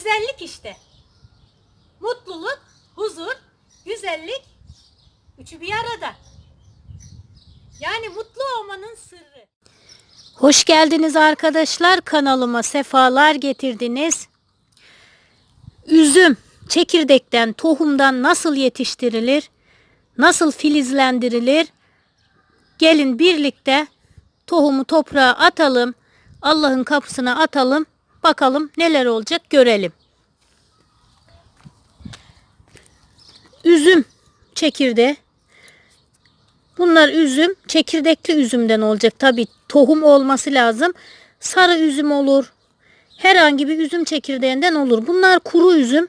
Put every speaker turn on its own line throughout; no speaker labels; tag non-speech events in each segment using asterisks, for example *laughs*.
güzellik işte. Mutluluk, huzur, güzellik üçü bir arada. Yani mutlu olmanın sırrı. Hoş geldiniz arkadaşlar kanalıma sefalar getirdiniz. Üzüm çekirdekten, tohumdan nasıl yetiştirilir? Nasıl filizlendirilir? Gelin birlikte tohumu toprağa atalım. Allah'ın kapısına atalım. Bakalım neler olacak görelim. Üzüm çekirdeği. Bunlar üzüm, çekirdekli üzümden olacak. Tabi tohum olması lazım. Sarı üzüm olur. Herhangi bir üzüm çekirdeğinden olur. Bunlar kuru üzüm.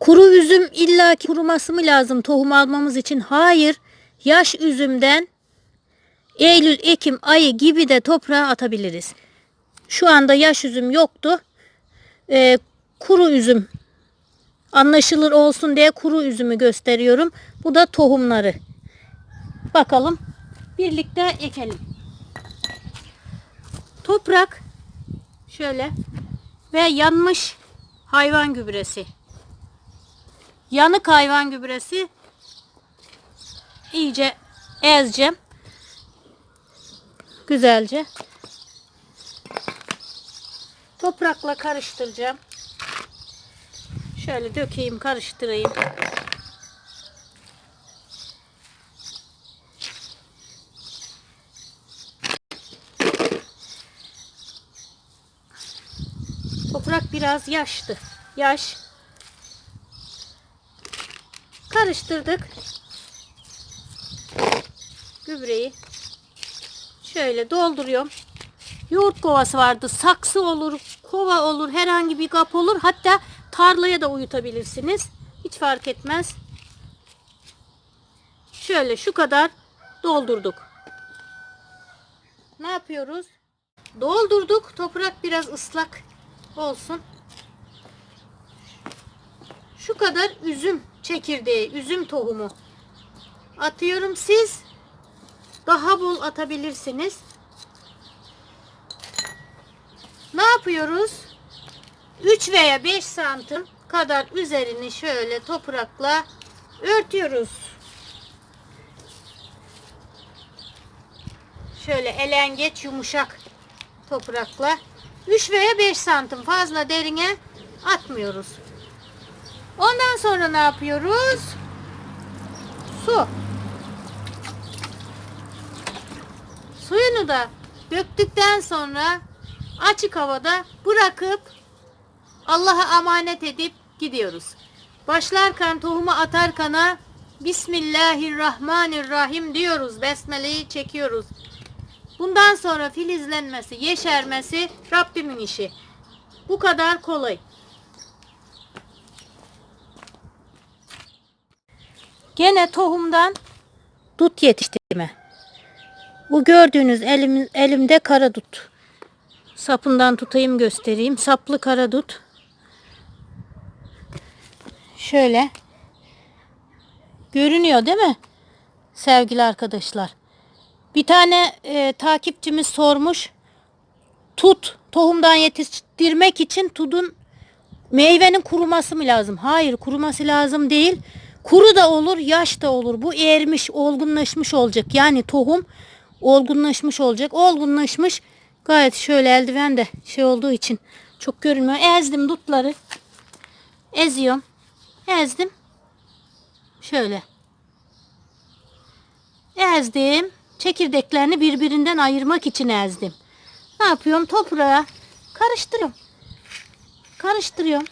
Kuru üzüm illaki kuruması mı lazım tohum almamız için? Hayır. Yaş üzümden Eylül, Ekim ayı gibi de toprağa atabiliriz. Şu anda yaş üzüm yoktu. Ee, kuru üzüm anlaşılır olsun diye kuru üzümü gösteriyorum. Bu da tohumları. Bakalım. Birlikte ekelim. Toprak şöyle ve yanmış hayvan gübresi. Yanık hayvan gübresi iyice ezeceğim. Güzelce. Toprakla karıştıracağım. Şöyle dökeyim, karıştırayım. Toprak biraz yaştı. Yaş. Karıştırdık. Gübreyi şöyle dolduruyorum. Yoğurt kovası vardı. Saksı olur, kova olur, herhangi bir kap olur. Hatta tarlaya da uyutabilirsiniz. Hiç fark etmez. Şöyle şu kadar doldurduk. Ne yapıyoruz? Doldurduk. Toprak biraz ıslak olsun. Şu kadar üzüm çekirdeği, üzüm tohumu atıyorum. Siz daha bol atabilirsiniz. Ne yapıyoruz? 3 veya 5 santim kadar üzerini şöyle toprakla örtüyoruz. Şöyle elengeç yumuşak toprakla 3 veya 5 santim fazla derine atmıyoruz. Ondan sonra ne yapıyoruz? Su. Suyunu da döktükten sonra açık havada bırakıp Allah'a emanet edip gidiyoruz. Başlarken tohumu atarkana Bismillahirrahmanirrahim diyoruz. Besmele'yi çekiyoruz. Bundan sonra filizlenmesi, yeşermesi Rabbimin işi. Bu kadar kolay. Gene tohumdan dut yetiştirme. Bu gördüğünüz elim, elimde karadut. Sapından tutayım göstereyim. Saplı karadut. Şöyle. Görünüyor değil mi? Sevgili arkadaşlar. Bir tane e, takipçimiz sormuş. Tut tohumdan yetiştirmek için tudun meyvenin kuruması mı lazım? Hayır kuruması lazım değil. Kuru da olur, yaş da olur. Bu ermiş, olgunlaşmış olacak. Yani tohum olgunlaşmış olacak. Olgunlaşmış gayet şöyle eldiven de şey olduğu için çok görünmüyor. Ezdim dutları. Eziyorum. Ezdim. Şöyle. Ezdim. Çekirdeklerini birbirinden ayırmak için ezdim. Ne yapıyorum? Toprağa karıştırıyorum. Karıştırıyorum.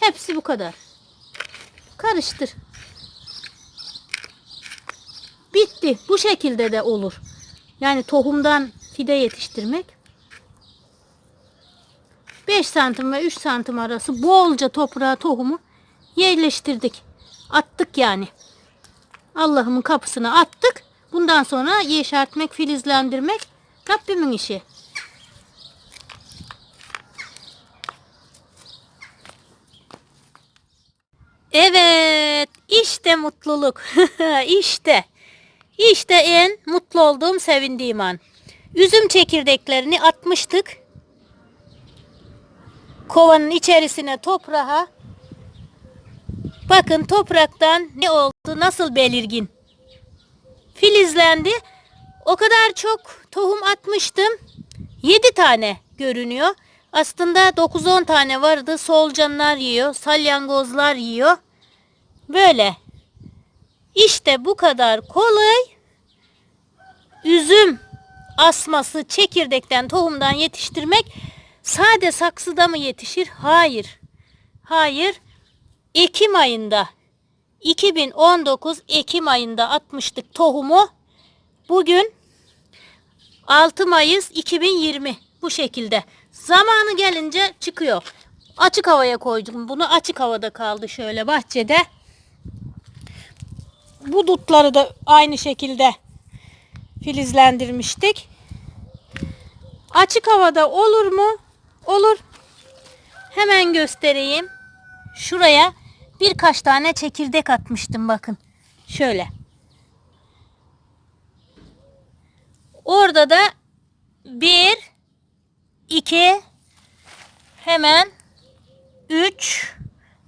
Hepsi bu kadar. Karıştır. Bitti. Bu şekilde de olur. Yani tohumdan fide yetiştirmek. 5 santim ve 3 santim arası bolca toprağa tohumu yerleştirdik. Attık yani. Allah'ımın kapısına attık. Bundan sonra yeşertmek, filizlendirmek Rabbimin işi. Evet, işte mutluluk. *laughs* işte. İşte en mutlu olduğum, sevindiğim an. Üzüm çekirdeklerini atmıştık. kovanın içerisine toprağa. Bakın topraktan ne oldu? Nasıl belirgin? Filizlendi. O kadar çok tohum atmıştım. 7 tane görünüyor. Aslında 9-10 tane vardı. Solucanlar yiyor, salyangozlar yiyor. Böyle. İşte bu kadar kolay. Üzüm asması çekirdekten, tohumdan yetiştirmek sade saksıda mı yetişir? Hayır. Hayır. Ekim ayında 2019 Ekim ayında atmıştık tohumu. Bugün 6 Mayıs 2020 bu şekilde. Zamanı gelince çıkıyor. Açık havaya koydum bunu. Açık havada kaldı şöyle bahçede. Bu dutları da aynı şekilde filizlendirmiştik. Açık havada olur mu? Olur. Hemen göstereyim. Şuraya birkaç tane çekirdek atmıştım bakın. Şöyle. Orada da bir, iki, hemen üç,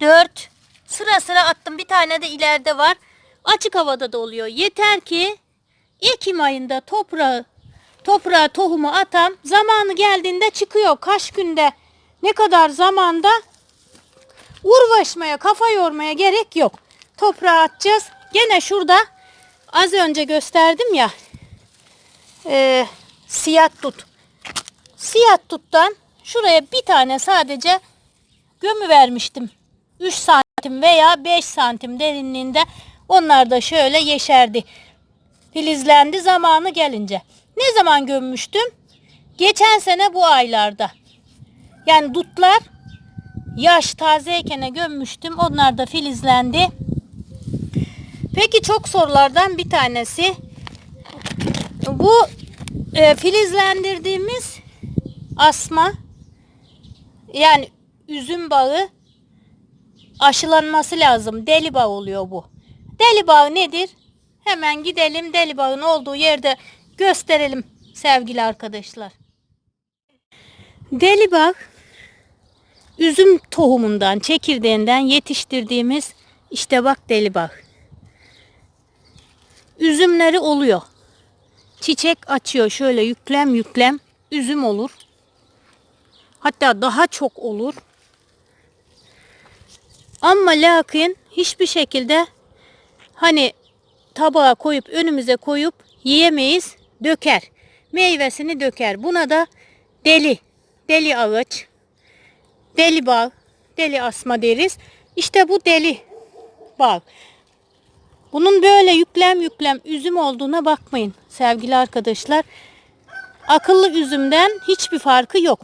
dört sıra sıra attım. Bir tane de ileride var. Açık havada da oluyor. Yeter ki Ekim ayında toprağı toprağa tohumu atam zamanı geldiğinde çıkıyor. Kaç günde ne kadar zamanda uğraşmaya kafa yormaya gerek yok. Toprağa atacağız. Gene şurada az önce gösterdim ya e, siyah tut. Siyah tuttan şuraya bir tane sadece gömü vermiştim. 3 santim veya 5 santim derinliğinde onlar da şöyle yeşerdi. Filizlendi zamanı gelince. Ne zaman gömmüştüm? Geçen sene bu aylarda. Yani dutlar yaş tazeyken gömmüştüm. Onlar da filizlendi. Peki çok sorulardan bir tanesi. Bu e, filizlendirdiğimiz asma yani üzüm bağı aşılanması lazım. Deli bağ oluyor bu. Deli bağı nedir? Hemen gidelim deli bağın olduğu yerde gösterelim sevgili arkadaşlar. Deli bağ üzüm tohumundan, çekirdeğinden yetiştirdiğimiz işte bak deli bağ. Üzümleri oluyor. Çiçek açıyor şöyle yüklem yüklem üzüm olur. Hatta daha çok olur. Ama lakin hiçbir şekilde hani tabağa koyup önümüze koyup yiyemeyiz. Döker. Meyvesini döker. Buna da deli, deli ağaç, deli bağ, deli asma deriz. İşte bu deli bağ. Bunun böyle yüklem yüklem üzüm olduğuna bakmayın sevgili arkadaşlar. Akıllı üzümden hiçbir farkı yok.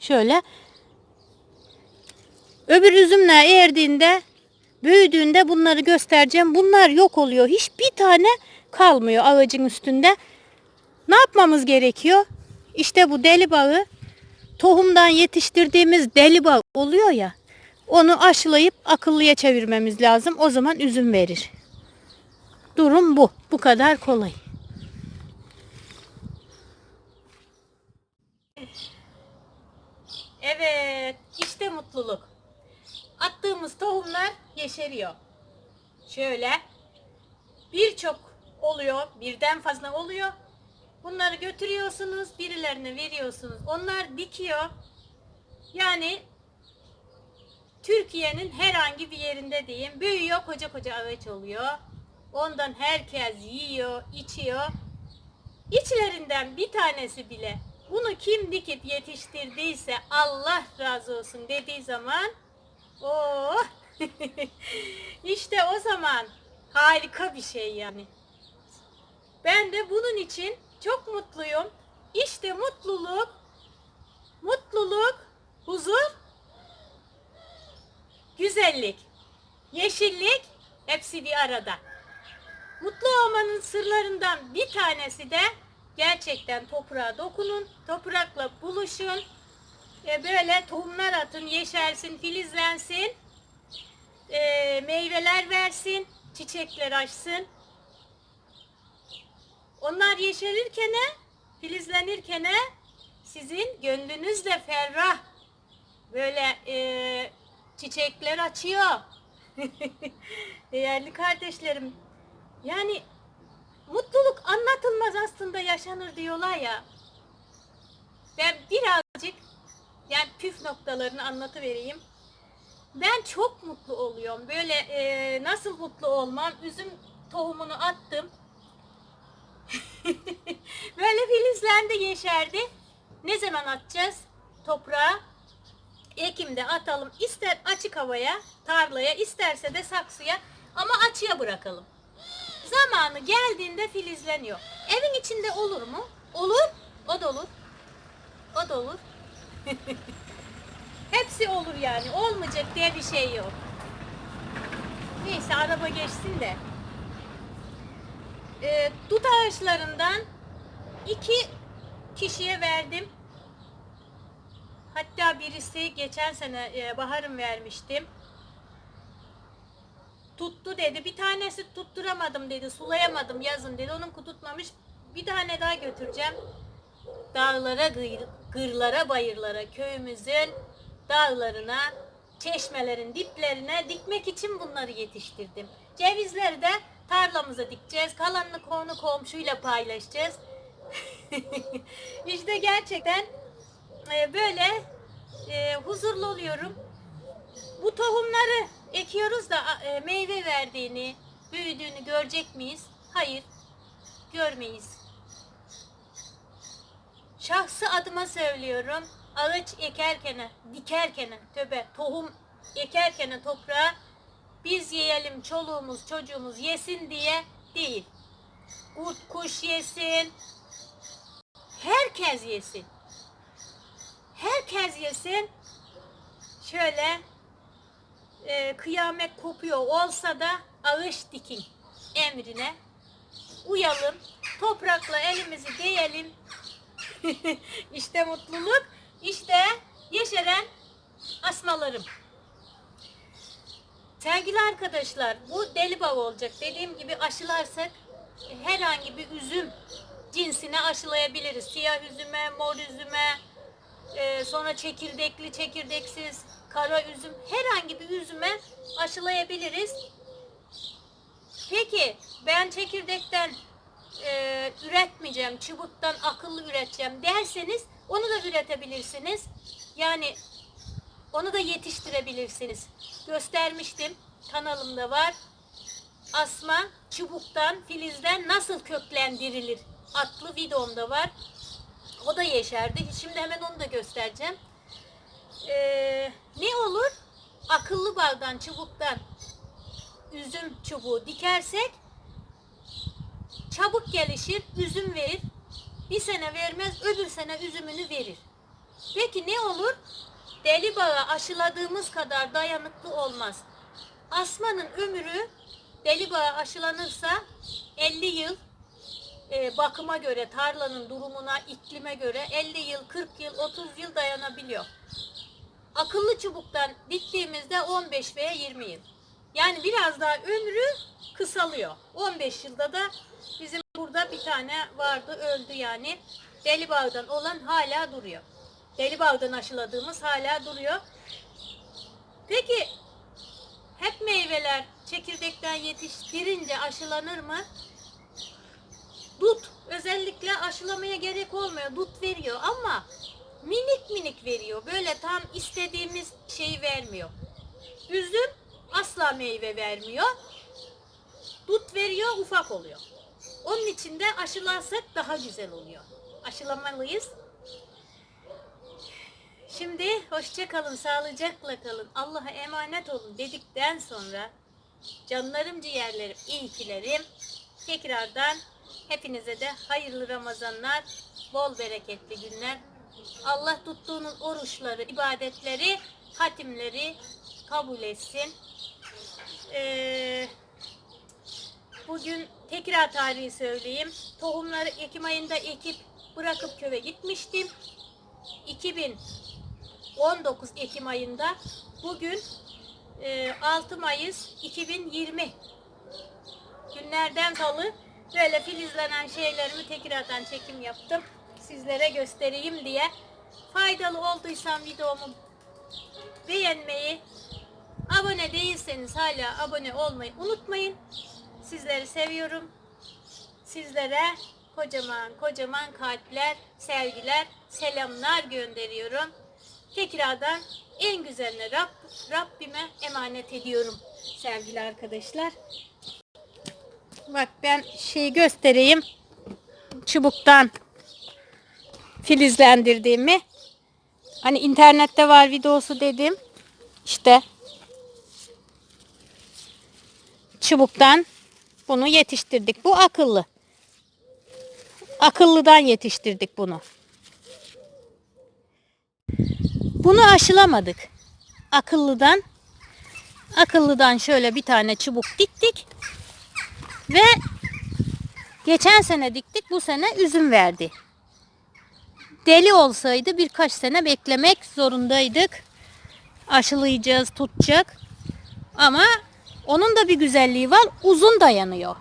Şöyle öbür üzümler erdiğinde büyüdüğünde bunları göstereceğim. Bunlar yok oluyor. Hiçbir tane kalmıyor ağacın üstünde. Ne yapmamız gerekiyor? İşte bu deli bağı tohumdan yetiştirdiğimiz deli bağ oluyor ya. Onu aşılayıp akıllıya çevirmemiz lazım. O zaman üzüm verir. Durum bu. Bu kadar kolay. Evet, işte mutluluk. Attığımız tohumlar yeşeriyor. Şöyle birçok oluyor, birden fazla oluyor. Bunları götürüyorsunuz, birilerine veriyorsunuz. Onlar dikiyor. Yani Türkiye'nin herhangi bir yerinde diyeyim büyüyor, koca koca ağaç oluyor. Ondan herkes yiyor, içiyor. İçlerinden bir tanesi bile bunu kim dikip yetiştirdiyse Allah razı olsun dediği zaman o *laughs* işte o zaman harika bir şey yani. Ben de bunun için çok mutluyum. İşte mutluluk, mutluluk, huzur, güzellik, yeşillik hepsi bir arada. Mutlu olmanın sırlarından bir tanesi de gerçekten toprağa dokunun, toprakla buluşun. E, böyle tohumlar atın, yeşersin, filizlensin, e, meyveler versin, çiçekler açsın. Onlar yeşerirken, filizlenirken sizin gönlünüz de ferrah, Böyle e, çiçekler açıyor. *laughs* Değerli kardeşlerim. Yani mutluluk anlatılmaz aslında yaşanır diyorlar ya. Ben birazcık yani püf noktalarını anlatıvereyim. Ben çok mutlu oluyorum. Böyle e, nasıl mutlu olmam? Üzüm tohumunu attım. *laughs* Böyle filizlendi, yeşerdi. Ne zaman atacağız? Toprağa. Ekim'de atalım. İster açık havaya, tarlaya, isterse de saksıya ama açıya bırakalım. Zamanı geldiğinde filizleniyor. Evin içinde olur mu? Olur. O da olur. O da olur. *laughs* Hepsi olur yani. Olmayacak diye bir şey yok. Neyse araba geçsin de. Ee, dut ağaçlarından iki kişiye verdim. Hatta birisi geçen sene e, baharım vermiştim. Tuttu dedi. Bir tanesi tutturamadım dedi. Sulayamadım yazın dedi. Onun tutmamış. Bir tane daha götüreceğim. Dağlara, gırlara, bayırlara, köyümüzün dağlarına, çeşmelerin diplerine dikmek için bunları yetiştirdim. Cevizleri de tarlamıza dikeceğiz. Kalanını konu komşuyla paylaşacağız. *laughs* işte gerçekten e, böyle e, huzurlu oluyorum. Bu tohumları ekiyoruz da e, meyve verdiğini, büyüdüğünü görecek miyiz? Hayır, görmeyiz. Şahsı adıma söylüyorum. Ağaç ekerken, dikerken, töbe, tohum ekerken toprağa biz yiyelim, çoluğumuz, çocuğumuz yesin diye değil. Kurt, kuş yesin. Herkes yesin. Herkes yesin. Şöyle e, kıyamet kopuyor olsa da ağaç dikin emrine uyalım. Toprakla elimizi değelim. *laughs* işte mutluluk, işte yeşeren asmalarım. Sevgili arkadaşlar, bu deli bağı olacak. Dediğim gibi aşılarsak herhangi bir üzüm cinsine aşılayabiliriz. Siyah üzüme, mor üzüme, e, sonra çekirdekli, çekirdeksiz, kara üzüm, herhangi bir üzüme aşılayabiliriz. Peki ben çekirdekten e, üretmeyeceğim, çubuktan akıllı üreteceğim derseniz onu da üretebilirsiniz. Yani onu da yetiştirebilirsiniz. Göstermiştim. Kanalımda var. Asma çubuktan, filizden nasıl köklendirilir adlı videomda var. O da yeşerdi. Şimdi hemen onu da göstereceğim. Ee, ne olur? Akıllı bağdan, çubuktan üzüm çubuğu dikersek çabuk gelişir, üzüm verir. Bir sene vermez, öbür sene üzümünü verir. Peki ne olur? Deli bağı aşıladığımız kadar dayanıklı olmaz. Asmanın ömrü deli bağı aşılanırsa 50 yıl e, bakıma göre, tarlanın durumuna, iklime göre 50 yıl, 40 yıl, 30 yıl dayanabiliyor. Akıllı çubuktan diktiğimizde 15 veya 20 yıl. Yani biraz daha ömrü kısalıyor. 15 yılda da bizim burada bir tane vardı öldü yani. Deli bağdan olan hala duruyor. Deli bağdan aşıladığımız hala duruyor. Peki hep meyveler çekirdekten yetiştirince aşılanır mı? Dut özellikle aşılamaya gerek olmuyor. Dut veriyor ama minik minik veriyor. Böyle tam istediğimiz şeyi vermiyor. Üzüm asla meyve vermiyor. Dut veriyor ufak oluyor. Onun için de aşılarsak daha güzel oluyor. Aşılamalıyız. Şimdi hoşça kalın, sağlıcakla kalın, Allah'a emanet olun dedikten sonra canlarım, ciğerlerim, iyikilerim tekrardan hepinize de hayırlı Ramazanlar, bol bereketli günler. Allah tuttuğunuz oruçları, ibadetleri, hatimleri kabul etsin. Ee, bugün tekrar tarihi söyleyeyim. Tohumları Ekim ayında ekip bırakıp köye gitmiştim. 2019 Ekim ayında bugün e, 6 Mayıs 2020 günlerden salı böyle filizlenen şeylerimi tekrardan çekim yaptım. Sizlere göstereyim diye. Faydalı olduysam videomu beğenmeyi, abone değilseniz hala abone olmayı unutmayın. Sizleri seviyorum. Sizlere kocaman kocaman kalpler, sevgiler, selamlar gönderiyorum. Tekrardan en güzeline Rab, Rabbime emanet ediyorum sevgili arkadaşlar. Bak ben şeyi göstereyim. Çubuktan filizlendirdiğimi. Hani internette var videosu dedim. İşte çubuktan bunu yetiştirdik. Bu akıllı. Akıllıdan yetiştirdik bunu. Bunu aşılamadık. Akıllıdan akıllıdan şöyle bir tane çubuk diktik ve geçen sene diktik bu sene üzüm verdi. Deli olsaydı birkaç sene beklemek zorundaydık. Aşılayacağız, tutacak. Ama onun da bir güzelliği var. Uzun dayanıyor.